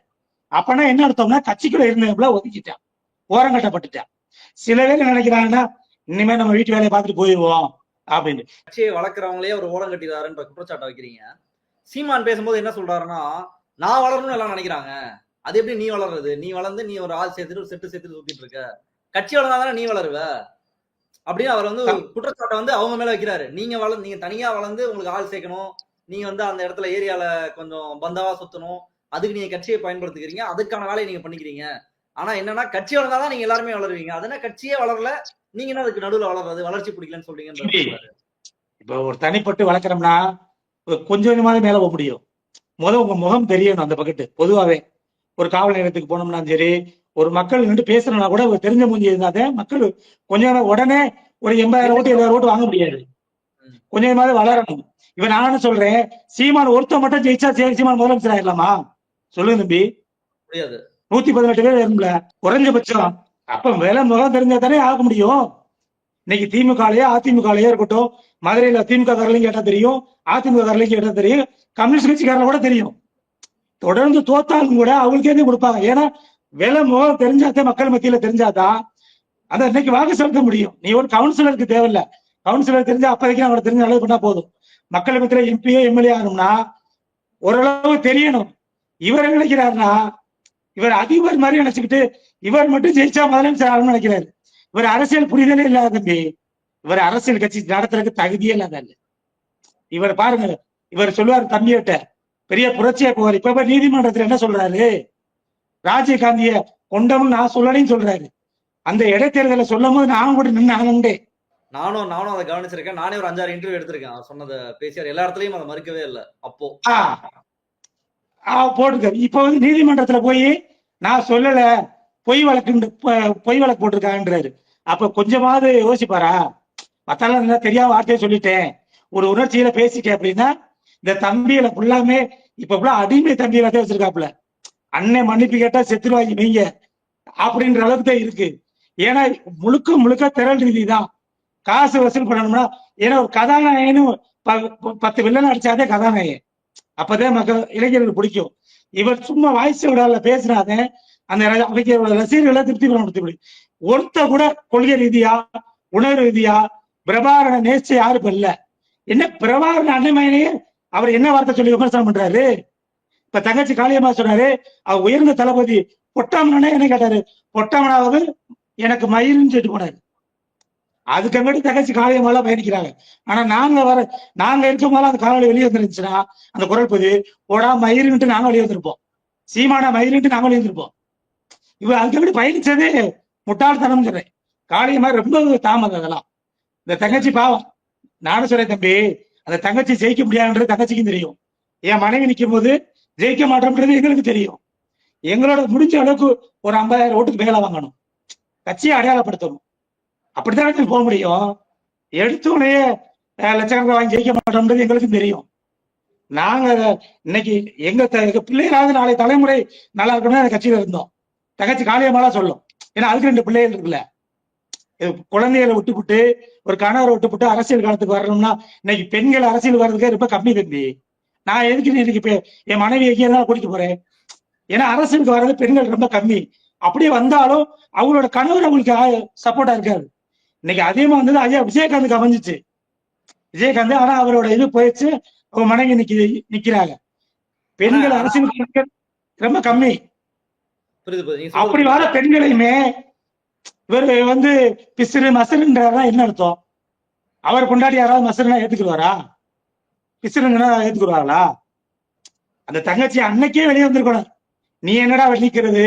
அப்பனா என்ன அர்த்தம்னா கட்சிக்குள்ள இருந்தவங்கள ஒதுக்கிட்டான். ஓரங்கட்டப்பட்டுட்டான். சில பேர் நினைக்கிறாங்கன்னா இனிமே நம்ம வீட்டு வேலையை பார்த்துட்டு போயிடுவோம் அப்படின்னு. கட்சியை வளர்க்குறவங்களே ஒரு ஓரம் கட்டிடுறாருன்ற குற்றச்சாட்டை வைக்கிறீங்க. சீமான் பேசும்போது என்ன சொல்றாருன்னா நான் வளரணும்னு எல்லாம் நினைக்கிறாங்க. அது எப்படி நீ வளர்றது? நீ வளர்ந்து நீ ஒரு ஆள் சேர்த்துட்டு ஒரு செட்டு சேர்த்துட்டு சுத்திட்டு இருக்க. கட்சி வளர்ந்தாதானே நீ வளருவ? அப்படின்னு அவர் வந்து குற்றச்சாட்டை வந்து அவங்க மேல வைக்கிறாரு. நீங்க வளர்ந்து நீங்க தனியா வளர்ந்து உங்களுக்கு ஆள் சேர்க்கணும். நீங்க வந்து அந்த இடத்துல ஏரியால கொஞ்சம் பந்தாவா சுத்தணும். அதுக்கு நீங்க கட்சியை பயன்படுத்திக்கிறீங்க. அதுக்கான வேலையை நீங்க பண்ணிக்கிறீங்க. ஆனா என்னன்னா கட்சி வளர்ந்தாதான் நீங்க எல்லாருமே வளருவீங்க. அதனா கட்சியே வளரல. நீங்க என்ன அதுக்கு நடுவுல வளர்றது? வளர்ச்சி பிடிக்கலன்னு சொல்றீங்கன்னு. இப்ப ஒரு தனிப்பட்டு வளர்க்குறோம்னா கொஞ்சம் கொஞ்சமாவது மேல போக முடியும். முத உங்க முகம் தெரியணும் அந்த பக்கத்து. பொதுவாவே ஒரு காவல் நிலையத்துக்கு போனோம்னா சரி ஒரு மக்கள் நின்று பேசணும்னா கூட ஒரு தெரிஞ்ச மூஞ்சி இருந்தாதே மக்கள் கொஞ்சம் உடனே ஒரு எண்பதாயிரம் ஓட்டு எழுபதாயிரம் ஓட்டு வாங்க முடியாது. கொஞ்சம் கொஞ்சமாவது வளரணும். இப்ப நானும் சொல்றேன் சீமான் ஒருத்தன் மட்டும் ஜெயிச்சா சரி சீமான் முதலமைச்சர் ஆயிடலாமா சொல்லுங்க தம்பி. முடியாது. நூத்தி பதினெட்டு பேர் வரும்ல குறைஞ்சபட்சம். அப்ப விலை முகம் தெரிஞ்சா தானே ஆக முடியும். இன்னைக்கு திமுகலயோ அதிமுகலயோ இருக்கட்டும் மதுரையில திமுக காரலையும் கேட்டா தெரியும் அதிமுக காரலையும் கேட்டா தெரியும் கம்யூனிஸ்ட் கட்சிக்காரல கூட தெரியும். தொடர்ந்து தோத்தாலும் கூட அவங்களுக்கே தான் கொடுப்பாங்க? ஏன்னா விலமோ தெரிஞ்சாதே தெரிஞ்சாதான் மக்கள் மத்தியில தெரிஞ்சாதான் அதை இன்னைக்கு வாக்கு செலுத்த முடியும். நீ ஒரு கவுன்சிலருக்கு தேவையில்ல. கவுன்சிலர் தெரிஞ்சா அப்போதைக்கு அவனை தெரிஞ்ச அளவு பண்ணா போதும். மக்கள் மத்தியில எம்பியோ எம்எல்ஏ ஆகணும்னா ஓரளவு தெரியணும். இவர் என்ன நினைக்கிறாருன்னா இவர் அதிபர் மாதிரி நினைச்சுக்கிட்டு இவர் மட்டும் ஜெயிச்சா முதலமைச்சர் ஆகணும்னு நினைக்கிறாரு. இவர் அரசியல் புரிதலே இல்லாத தம்பி. இவர் அரசியல் கட்சி நடத்துறதுக்கு தகுதியே இல்லாத இவர் பாருங்க இவர் சொல்லுவார் தம்பியிட்ட பெரிய புரட்சியா போவார். இப்ப நீதிமன்றத்துல என்ன சொல்றாரு? ராஜீவ் காந்திய கொண்டவன் நான் சொல்லலைன்னு சொல்றாரு. அந்த இடைத்தேர்தலை சொல்லும் போது நான் கூட நின்று ஆனண்டே நானும் நானும் அதை கவனிச்சிருக்கேன். நானே ஒரு அஞ்சாறு இன்டர்வியூ எடுத்திருக்கேன். அவர் சொன்னதை பேசியார். எல்லா இடத்துலயும் அதை மறுக்கவே இல்லை. அப்போ. போட்டிருக்காரு. இப்ப வந்து நீதிமன்றத்துல போய் நான் சொல்லல பொய் வழக்கு பொய் வழக்கு போட்டிருக்காங்கன்றாரு அப்ப கொஞ்சமாவது யோசிப்பாரா? மத்தால தெரியாம வார்த்தையை சொல்லிட்டேன். ஒரு உணர்ச்சியில பேசிட்டேன் அப்படின்னா இந்த தம்பியில ஃபுல்லாமே இப்ப ஃபுல்லா அடிமை தம்பியில தான் வச்சிருக்காப்புல. அன்னை மன்னிப்பு கேட்டா செத்துருவாங்க நீங்க. அப்படின்ற அளவுக்கு தான் இருக்கு. ஏன்னா முழுக்க முழுக்க திரள் ரீதி தான். காசு வசூல் பண்ணணும்னா ஏன்னா ஒரு கதாநாயகனும் ப- பத்து வில்லன் அடிச்சாதே கதாநாயகன். அப்பதான் மக்கள் இளைஞர்களுக்கு பிடிக்கும். இவர் சும்மா வாய்ஸ் விடால பேசுறாங்க அந்த ர- ரசிகர்களை திருப்தி பண்ண முடியும் ஒருத்த கூட கொள்கை ரீதியா உணர்வு ரீதியா பிரபாகரனை நேசிச்ச யாரு இப்ப இல்ல. என்ன பிரபாகரன் அண்ணமையிலேயே அவர் என்ன வார்த்தை சொல்லி விமர்சனம் பண்றாரு? இப்ப தங்கச்சி காளியம்மா சொன்னாரு அவர் உயர்ந்த தளபதி பொட்டாமனே என்ன கேட்டாரு. பொட்டாமனாவது எனக்கு மயில்னு சொல்லிட்டு போனாரு. அதுக்கு அங்கிட்டு தங்கச்சி காளியம்மாலாம் பயணிக்கிறாங்க. ஆனா நாங்க வர நாங்க இருக்கும் போது அந்த காணொலி வெளியே வந்துருந்துச்சுன்னா அந்த குரல் பதிவு ஓடா மயிருன்ட்டு நாங்க வெளியே வந்திருப்போம். சீமானா மயிருன்ட்டு நாங்க வெளியே வந்திருப்போம். இவ அதுக்கு பயணிச்சதே முட்டாள்தனம் சொல்றேன். காளியம்மா ரொம்ப தாமதம் அதெல்லாம். இந்த தங்கச்சி பாவம். நானும் சொல்றேன் தம்பி அந்த தங்கச்சி ஜெயிக்க முடியாதுன்றது தங்கச்சிக்கும் தெரியும். என் மனைவி நிற்கும் போது ஜெயிக்க மாட்டோம்ன்றது எங்களுக்கு தெரியும். எங்களோட முடிஞ்ச அளவுக்கு ஒரு ஐம்பதாயிரம் ஓட்டுக்கு மேலே வாங்கணும். கட்சியை அடையாளப்படுத்தணும். அப்படித்தானே போக முடியும். எடுத்தோடனே லட்சக்கணக்கில் வாங்கி ஜெயிக்க மாட்டோம்ன்றது எங்களுக்கும் தெரியும். நாங்க இன்னைக்கு எங்க த- எங்க பிள்ளைகளாவது நாளை தலைமுறை நல்லா இருக்கணும்னு அந்த கட்சியில இருந்தோம். தங்கச்சி காளியம்மாலாம் சொல்லும். ஏன்னா அதுக்கு ரெண்டு பிள்ளைகள் இருக்குல்ல. குழந்தைகளை விட்டுப்புட்டு ஒரு கணவரை விட்டுப்புட்டு அரசியல் காலத்துக்கு வரணும்னா இன்னைக்கு பெண்கள் அரசியல் வர்றதுக்கே ரொம்ப கம்மி தம்பி. நான் எதுக்கு நீ இன்னைக்கு இப்ப என் மனைவி எங்கேயா இருந்தாலும் கூட்டிட்டு போறேன்? ஏன்னா அரசியலுக்கு வர்றது பெண்கள் ரொம்ப கம்மி. அப்படியே வந்தாலும் அவங்களோட கணவர் அவங்களுக்கு சப்போர்ட்டா இருக்காது இன்னைக்கு அதிகமா வந்தது ஐயா விஜயகாந்துக்கு அமைஞ்சிச்சு விஜயகாந்த் ஆனா அவரோட இது போயிடுச்சு அவங்க மனைவி நிக்கி நிக்கிறாங்க. பெண்கள் அரசியலுக்கு ரொம்ப கம்மி. அப்படி வர பெண்களையுமே இவர் வந்து பிசிறு மசருன்றா என்ன அர்த்தம்? அவர் கொண்டாடி யாராவது மசருனா ஏத்துக்குவாரா பிசிறுங்கன்னா ஏத்துக்குவாங்களா அந்த தங்கச்சி அன்னைக்கே வெளியே வந்திருக்கணும். நீ என்னடா வெளிக்கிறது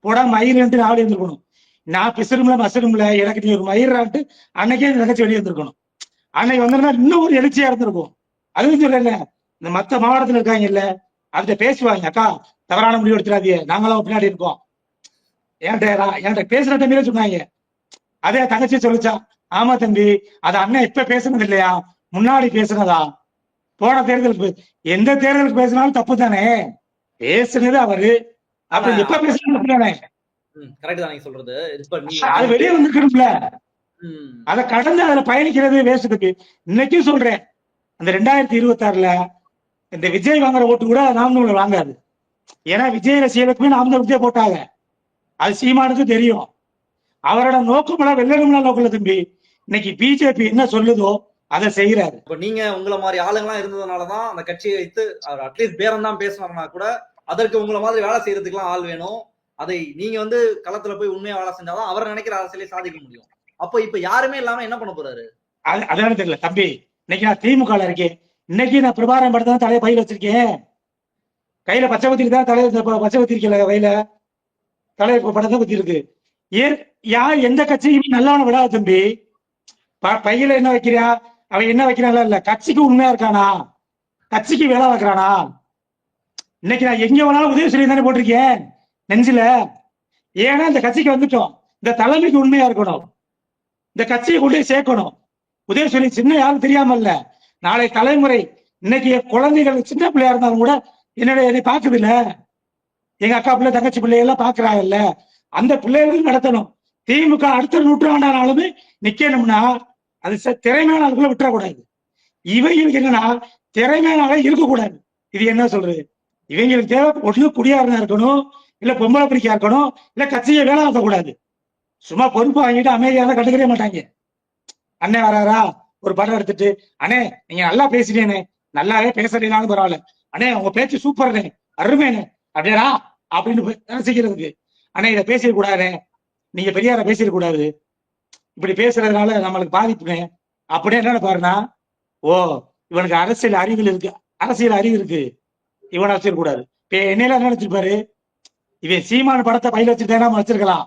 போடா மயிர்ன்ட்டு நான் வெளியே வந்திருக்கணும். நான் பிசிறும்ல மசரும்ல எனக்கு நீ ஒரு மயிரான்ட்டு அன்னைக்கே இந்த தங்கச்சி வெளியே வந்திருக்கணும். அன்னைக்கு வந்திருந்தா இன்னும் ஒரு எழுச்சியா இருந்திருக்கும். அதுவும் சொல்லல இந்த மத்த மாவட்டத்துல இருக்காங்க இல்ல அவர்கிட்ட பேசுவாங்க. அக்கா தவறான முடிவு எடுத்துடாதீங்க. நாங்களாம் பின்னாடி இருக்கோம். என்கிட்ட என்கிட்ட பேசுற தம்பியில சொன்னாங்க. அதே தங்கச்சி சொல்லிச்சா ஆமா தம்பி அது அண்ணன் இப்ப பேசுனது இல்லையா? முன்னாடி பேசுனதா? போன தேர்தலுக்கு எந்த தேர்தலுக்கு பேசினாலும் தப்பு தானே? பேசுனது அவரு. அப்ப எப்ப பேசுனது தானே? கரெக்ட் தான் சொல்றது. அது வெளியே வந்திருக்கணும்ல ம், அதை கடந்து அதுல பயணிக்கிறது வேஸ்ட் தம்பி இன்னைக்கும் சொல்றேன். அந்த ரெண்டாயிரத்தி இருபத்தி ஆறுல இந்த விஜய் வாங்குற ஓட்டு கூட நாமக்கல் வாங்காது. ஏன்னா விஜய் ரசிகர்களுக்குமே நாமக்கல் போட்டாங்க. அது சீமானுக்கு தெரியும். அவரோட நோக்கமெல்லாம் வெள்ளணும்னா நோக்கல தம்பி. இன்னைக்கு பிஜேபி என்ன சொல்லுதோ அதை செய்யறாரு இப்ப நீங்க உங்களை மாதிரி ஆளுங்கலாம் இருந்ததுனாலதான் அந்த கட்சியை வைத்து அவர் அட்லீஸ்ட் பேரம் தான் பேசினார்னா கூட அதற்கு உங்களை மாதிரி வேலை செய்யறதுக்குலாம் ஆள் வேணும். அதை நீங்க வந்து களத்துல போய் உண்மையா வேலை செஞ்சாதான் அவர் நினைக்கிற அரசியலை சாதிக்க முடியும். அப்போ இப்ப யாருமே இல்லாம என்ன பண்ண போறாரு? அது அதான் தெரியல. தம்பி இன்னைக்கு நான் திமுக இருக்கேன். இன்னைக்கு நான் பிரபாரம் படத்தை தான் தலையை பையில வச்சிருக்கேன். கையில பச்சை பத்திரி தான் தலையில பச்சை பத்திரி இருக்கல கையில. தலைப்பு படத்தை பத்தி இருக்கு ஏன் யார் எந்த கட்சியும் நல்லவன விடாது தம்பி. ப- பையில என்ன வைக்கிறியா? அவன் என்ன வைக்கிறான்ல இல்ல கட்சிக்கு உண்மையா இருக்கானா? கட்சிக்கு வேலை வைக்கிறானா இன்னைக்கு நான் எங்க வேணாலும் உதவி சொல்லி தானே போட்டிருக்கேன் நெஞ்சில. ஏன்னா இந்த கட்சிக்கு வந்துட்டோம். இந்த தலைமைக்கு உண்மையா இருக்கணும். இந்த கட்சியை கொண்டு போய் சேர்க்கணும். சொல்லி சின்ன யாரும் தெரியாம இல்ல. நாளை தலைமுறை இன்னைக்கு குழந்தைகள் சின்ன பிள்ளையா இருந்தாலும் கூட என்னுடைய என்னை பாக்குது இல்லை எங்க அக்கா பிள்ளை தங்கச்சி பிள்ளை எல்லாம் பாக்குறாங்கல்ல அந்த பிள்ளைகளும் நடத்தணும். திமுக அடுத்த நூற்றாண்டானாலுமே நிக்கணும்னா அது ச- திறமையான ஆளுக்குள்ள விட்டுறக்கூடாது. இவங்களுக்கு என்னன்னா திறமையான இருக்கக்கூடாது. இது என்ன சொல்றது? இவங்களுக்கு தேவை ஒண்ணு குடியாரனா இருக்கணும் இல்ல பொம்பளை பிடிக்கா இருக்கணும் இல்ல கட்சியை வேலை ஆகக்கூடாது சும்மா பொறுப்பு வாங்கிட்டு அமைதியாக கண்டுக்கவே மாட்டாங்க. அண்ணே வராரா? ஒரு படம் எடுத்துட்டு அண்ணே நீங்க நல்லா பேசுறீனே நல்லாவே பேசுறீங்களாலும் பரவாயில்ல. அண்ணே உங்க பேச்சு சூப்பர்னே அருமைனே அப்படியா அப்படின்னு போய் ஆனா அண்ணே இதை பேசிடக்கூடாது. நீங்க பெரியார பேசிடக்கூடாது. இப்படி பேசுறதுனால நம்மளுக்கு பாதிப்புனே அப்படியே என்ன பாருனா ஓ இவனுக்கு அரசியல் அறிவில் இருக்கு. அரசியல் அறிவு இருக்கு. இவனை வச்சிருக்கூடாது இப்ப என்னையில என்ன நினைச்சிருப்பாரு இவன் சீமான் படத்தை பயில வச்சிருக்கா வச்சிருக்கலாம்.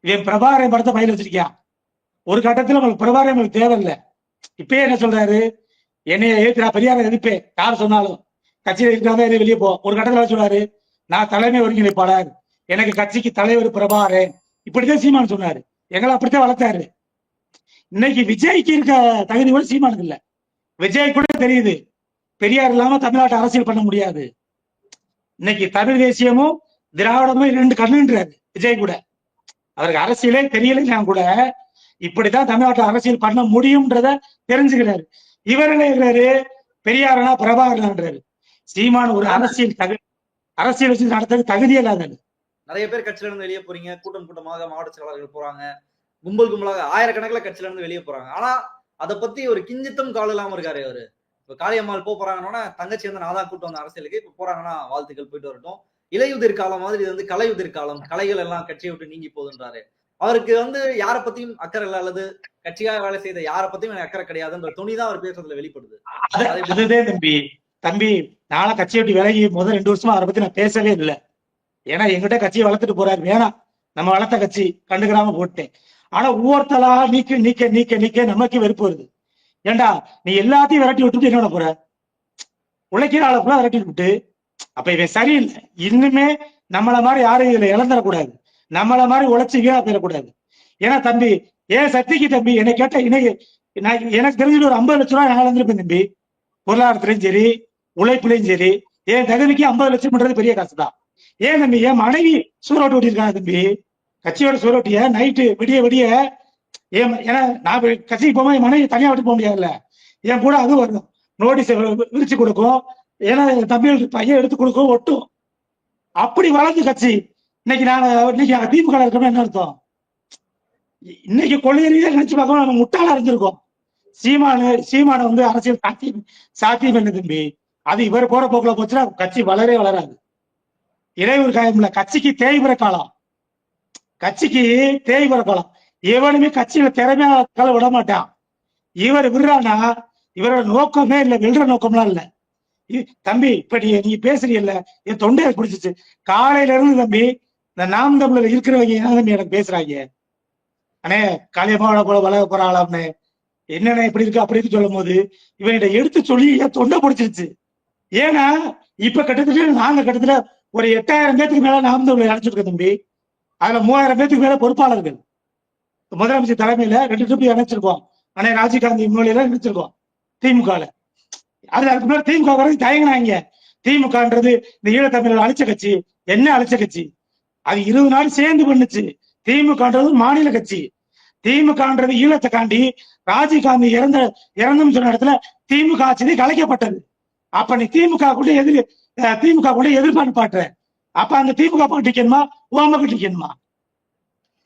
இவன் பிரபாரம் படத்தை பயில வச்சிருக்கான் ஒரு கட்டத்துல உங்களுக்கு பிரபாரம் உங்களுக்கு தேவையில்லை. இப்பயே என்ன சொல்றாரு? என்னைய எதிர்த்து நான் பெரியார எதிர்ப்பேன் யார் சொன்னாலும். கட்சியில இருக்கிறாங்க வெளியே போ. ஒரு கட்டத்துல சொல்றாரு? நான் தலைமை ஒருங்கிணைப்பாளர். எனக்கு கட்சிக்கு தலைவர் பிரபாகரன். இப்படிதான் சீமான் சொன்னாரு. எங்களை அப்படித்தான் வளர்த்தாரு. இன்னைக்கு விஜய்க்கு இருக்க தகுதி கூட சீமானுக்கு இல்ல. விஜய் கூட தெரியுது. பெரியார் இல்லாம தமிழ்நாட்டை அரசியல் பண்ண முடியாது. இன்னைக்கு தமிழ் தேசியமும் திராவிடமும் ரெண்டு கண்ணுன்றாரு விஜய் கூட. அவருக்கு அரசியலே தெரியலைன்னா கூட. இப்படித்தான் தமிழ்நாட்டு அரசியல் பண்ண முடியும்ன்றத தெரிஞ்சுக்கிறாரு. இவர் என்ன இருக்கிறாரு பெரியாரனா பிரபாகரன்றாரு சீமான் ஒரு அரசியல் தகு அரசியல் வச்சு நடத்துறது தகுதியே இல்லாதது நிறைய பேர் கட்சியில இருந்து வெளியே போறீங்க. கூட்டம் கூட்டமாக மாவட்ட செயலாளர்கள் போறாங்க. கும்பல் கும்பலாக ஆயிரக்கணக்கில் கட்சியில இருந்து வெளியே போறாங்க. ஆனா அதை பத்தி ஒரு கிஞ்சித்தும் கால் இல்லாம இருக்காரு அவரு இப்ப காளியம்மாள் போக போறாங்கன்னா தங்கச்சி வந்து நாதா கூட்டம் வந்த அரசியலுக்கு. இப்ப போறாங்கன்னா வாழ்த்துக்கள் போயிட்டு வரட்டும். இலையுதிர் காலம் மாதிரி இது வந்து கலையுதிர் காலம். கலைகள் எல்லாம் கட்சியை விட்டு நீங்கி போகுதுன்றாரு. அவருக்கு வந்து யாரை பத்தியும் அக்கறை இல்ல அல்லது கட்சியாக வேலை செய்த யாரை பத்தியும் எனக்கு அக்கறை கிடையாதுன்ற துணி தான் அவர் பேசுறதுல வெளிப்படுது. அது- அதுதான் தம்பி. தம்பி நாளை கட்சியை விட்டு விலகி முதல் ரெண்டு வருஷமா அதை பத்தி நான் பேசவே இல்லை. ஏன்னா எங்கிட்ட கட்சியை வளர்த்துட்டு போறாரு வேணாம் நம்ம வளர்த்த கட்சி கண்டுக்கிறாம போட்டேன். ஆனா ஒவ்வொருத்தலா நீக்க நீக்க நீக்க நீக்க நமக்கு வெறுப்பு வருது. ஏண்டா நீ எல்லாத்தையும் விரட்டி விட்டுட்டு என்ன போற? உழைக்கிற ஆளை ஃபுல்லா விரட்டி விட்டு அப்ப இவன் சரியில்லை. இன்னுமே நம்மள மாதிரி யாரும் இதுல இழந்துடக்கூடாது. நம்மள மாதிரி உழைச்சி வீணா போயிடக்கூடாது. ஏன்னா தம்பி ஏன் சக்திக்கு தம்பி என்னை கேட்ட இன்னைக்கு நான் எனக்கு தெரிஞ்சு ஒரு ஐம்பது லட்ச ரூபாய் நான் இழந்திருப்பேன் தம்பி. பொருளாதாரத்திலையும் சரி உழைப்புலையும் சரி என் தகுதிக்கு ஐம்பது லட்சம்ன்றது பெரிய காசு தான் ஏன் தம்பி என் மனைவி சூரோட்டு ஓட்டியிருக்காங்க தம்பி? கட்சியோட சூரோட்டிய நைட்டு விடிய விடிய ஏன் ஏன்னா நான் கட்சிக்கு போகும்போது என் மனைவி தனியா விட்டு போக முடியாதுல்ல. என் கூட அது வரும் நோட்டீஸ் விரிச்சு கொடுக்கும். ஏன்னா என் தம்பி பையன் எடுத்து கொடுக்கும் ஒட்டும். அப்படி வளர்ந்து கட்சி இன்னைக்கு நான் இன்னைக்கு திமுக இருக்கணும் என்ன அர்த்தம்? இன்னைக்கு கொள்கை ரீதியா நினைச்சு பார்க்கணும் நம்ம முட்டாளா இருந்திருக்கோம். சீமானு சீமான வந்து அரசியல் சாத்தியம் சாத்தியம் என்ன தம்பி. அது இவர் போற போக்குல போச்சுன்னா கட்சி வளரவே வளராது. இறைவர் காயம் இல்ல கட்சிக்கு தேய்பிற காலம். கட்சிக்கு தேய்பிற காலம். எவனுமே கட்சியில திறமையான விட மாட்டான். இவர் விடுறானா இவரோட நோக்கமே இல்ல விடுற நோக்கம்லாம் இல்ல. இ- தம்பி இப்ப நீ நீ பேசுறீல்ல என் தொண்டையை பிடிச்சிச்சு. காலையில இருந்து தம்பி இந்த நாம் தமிழர் இருக்கிறவங்க என்ன தம்பி எனக்கு பேசுறாங்க? அண்ணே காளியம்மாவோட போல வளர போறாளாம்னு. என்னண்ணே இப்படி இருக்கு அப்படி இருக்கு சொல்லும் போது இவன்கிட்ட எடுத்து சொல்லி என் தொண்டை பிடிச்சிருச்சு. ஏன்னா இப்ப கிட்டத்தட்ட நாங்க கிட்டத்தட்ட ஒரு எட்டாயிரம் பேத்துக்கு மேல நாம் தமிழர் அழைச்சிருக்கோம் தம்பி. அதுல மூவாயிரம் பேத்துக்கு மேல பொறுப்பாளர்கள். முதலமைச்சர் தலைமையில ரெண்டு ட்ரிப் அணைச்சிருக்கோம் ஆனா ராஜீவ்காந்தி முன்னிலையில நினைச்சிருக்கோம். திமுகல. அது அதுக்கு முன்னாடி திமுக வரைக்கும் தயங்கினாங்க திமுகன்றது இந்த ஈழத்தமிழர் அழிச்ச கட்சி. என்ன அழிச்ச கட்சி? அது இருபது நாள் சேர்ந்து பண்ணுச்சு. திமுகன்றது மாநில கட்சி. திமுகன்றது ஈழத்தை காண்டி ராஜீவ்காந்தி இறந்த இறந்தும் சொன்ன இடத்துல திமுக ஆட்சி கலைக்கப்பட்டது. அப்ப நீ திமுக கூட எதிர் திமுக கூட எதிர்பார்ப்பாட்டுற அப்ப அந்த திமுக பக்கம் டிக்கணுமா ஓமக்கு டிக்கணுமா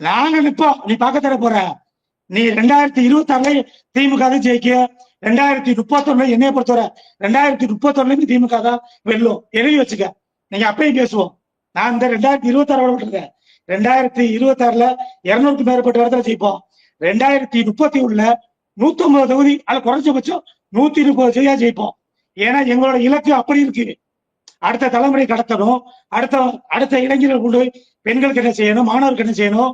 நாங்க நிப்போம் நீ பார்க்க தர போற. நீ ரெண்டாயிரத்தி இருபத்தி ஆறுல திமுக தான் ஜெயிக்க ரெண்டாயிரத்தி முப்பத்தொன்னுல என்னைய பொறுத்தவரை ரெண்டாயிரத்தி முப்பத்தொன்னுல திமுக தான் வெல்லும். எழுதி வச்சுக்க. நீங்க அப்பயும் பேசுவோம். நான் இந்த ரெண்டாயிரத்தி இருபத்தி ஆறு விட்டுருக்கேன். ரெண்டாயிரத்தி இருபத்தி ஆறுல இருநூறுக்கு மேற்பட்ட இடத்துல ஜெயிப்போம். ரெண்டாயிரத்தி முப்பத்தி ஒண்ணுல நூத்தி ஐம்பது தொகுதி அது குறைஞ்சபட்சம் நூத்தி முப்பது தொகுதியா ஜெயிப்போம். ஏன்னா எங்களோட இலக்கு அப்படி இருக்கு. அடுத்த தலைமுறை கடத்தணும். அடுத்த அடுத்த இளைஞர்கள் கொண்டு போய் பெண்களுக்கு என்ன செய்யணும் மாணவருக்கு என்ன செய்யணும்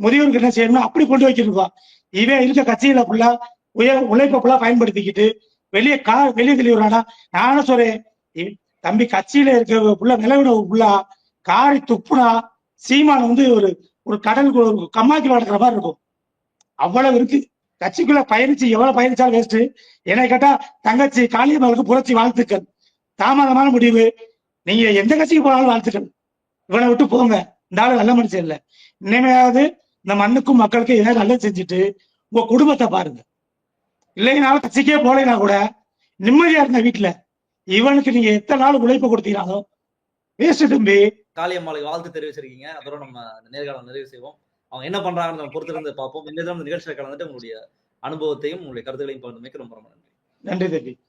முதியோருக்கு என்ன செய்யணும் அப்படி கொண்டு வைக்கணும் இவன் இருக்க கட்சியில ஃபுல்லா உயர் உழைப்பை ஃபுல்லா பயன்படுத்திக்கிட்டு வெளியே கா வெளியே தெளிவுறானா நானும் சொல்றேன் தம்பி கட்சியில இருக்க ஃபுல்லா நிலவிட ஃபுல்லா காரி துப்புனா சீமான் வந்து ஒரு ஒரு கடல் ஒரு கம்மாக்கி வளர்க்குற மாதிரி இருக்கும். அவ்வளவு இருக்கு. கட்சிக்குள்ள பயணிச்சு எவ்வளவு பயணிச்சாலும் வேஸ்ட் என்னை கேட்டா தங்கச்சி காளியம்மாளுக்கு புரட்சி வாழ்த்துக்கள். தாமதமான முடிவு. நீங்க எந்த கட்சிக்கு போனாலும் வாழ்த்துக்கள். இவனை விட்டு போங்க. இந்த ஆளு நல்ல மனுஷன் இல்ல. இனிமையாவது இந்த மண்ணுக்கும் மக்களுக்கும் ஏதாவது நல்லது செஞ்சுட்டு உங்க குடும்பத்தை பாருங்க. இல்லைனாலும் கட்சிக்கே போலைனா கூட நிம்மதியா இருந்த வீட்டுல இவனுக்கு நீங்க எத்தனை நாள் உழைப்பு கொடுத்தீங்களோ வேஸ்ட் தம்பி. காளியம்மாளுக்கு வாழ்த்து தெரிவிச்சிருக்கீங்க. அதோட நம்ம நேர்காணல் நிறைவு செய்வோம். அவங்க என்ன பண்றாங்கன்னு நம்ம பொறுத்திருந்து பார்ப்போம். இந்த நிகழ்ச்சியில் கலந்துட்டு உங்களுடைய அனுபவத்தையும் உங்களுடைய கருத்துக்களையும் பகிர்ந்து ரொம்ப ரொம்ப நன்றி. நன்றி தேவி.